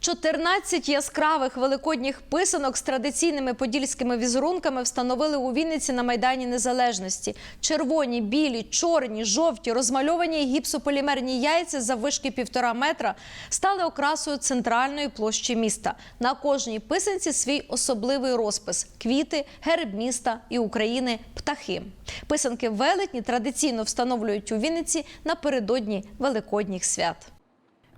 14 яскравих великодніх писанок з традиційними подільськими візерунками встановили у Вінниці на Майдані Незалежності. Червоні, білі, чорні, жовті, розмальовані гіпсополімерні яйця за вишки півтора метра стали окрасою центральної площі міста. На кожній писанці свій особливий розпис: квіти, герб міста і України, птахи. Писанки велетні традиційно встановлюють у Вінниці напередодні великодніх свят.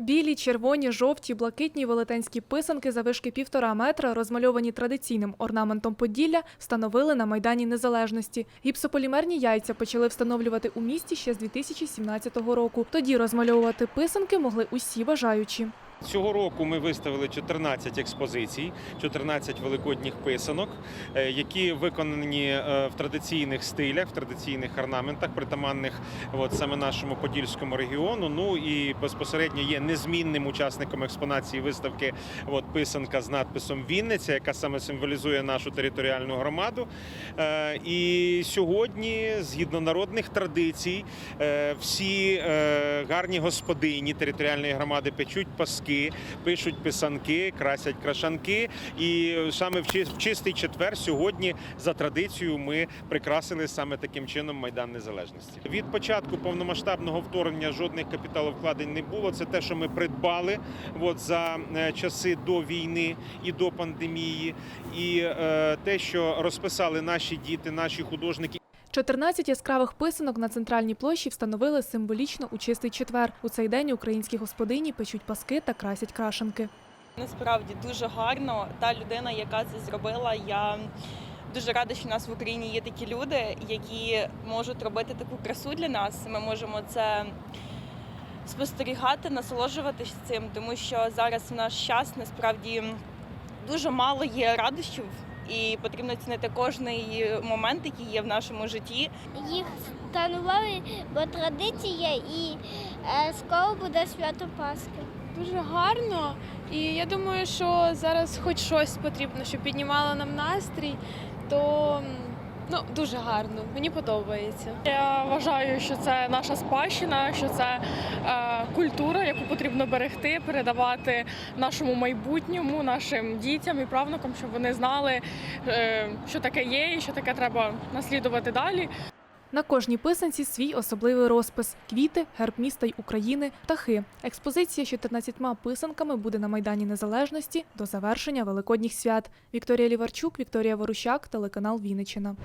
Білі, червоні, жовті, блакитні велетенські писанки завишки півтора метра, розмальовані традиційним орнаментом Поділля, встановили на Майдані Незалежності. Гіпсополімерні яйця почали встановлювати у місті ще з 2017 року. Тоді розмальовувати писанки могли усі бажаючі. Цього року ми виставили 14 експозицій, 14 великодніх писанок, е, які виконані е, в традиційних стилях, в традиційних орнаментах, притаманних от, саме нашому подільському регіону. Ну і безпосередньо є незмінним учасником експонації виставки от, писанка з надписом Вінниця, яка саме символізує нашу територіальну громаду. Е, І сьогодні, згідно народних традицій, всі гарні господині територіальної громади печуть паски, пишуть писанки, красять крашанки. І саме в чистий четвер сьогодні за традицією ми прикрасили саме таким чином Майдан Незалежності. Від початку повномасштабного вторгнення жодних капіталовкладень не було. Це те, що ми придбали от, за е, часи до війни і до пандемії, і е, те, що розписали наші діти, наші художники. 14 яскравих писанок на центральній площі встановили символічно у чистий четвер. У цей день українські господині печуть паски та красять крашенки. Насправді дуже гарно. Та людина, яка це зробила, я дуже рада, що в нас в Україні є такі люди, які можуть робити таку красу для нас. Ми можемо це спостерігати, насолоджуватися цим, тому що зараз в наш час насправді дуже мало є радощів. І потрібно цінити кожний момент, який є в нашому житті. їх встановили, бо традиція і е, скоро буде свято Пасхи. Дуже гарно, і я думаю, що зараз хоч щось потрібно, щоб піднімало нам настрій, то ну дуже гарно. Мені подобається. Я вважаю, що це наша спадщина, що це е, культура, яку потрібно берегти, передавати нашому майбутньому, нашим дітям і правнукам, щоб вони знали, е, що таке є і що таке треба наслідувати далі. На кожній писанці свій особливий розпис: квіти, герб міста й України, птахи. Експозиція з 14 писанками буде на Майдані Незалежності до завершення великодніх свят. Вікторія Ліварчук, Вікторія Ворущак, телеканал Вінниччина.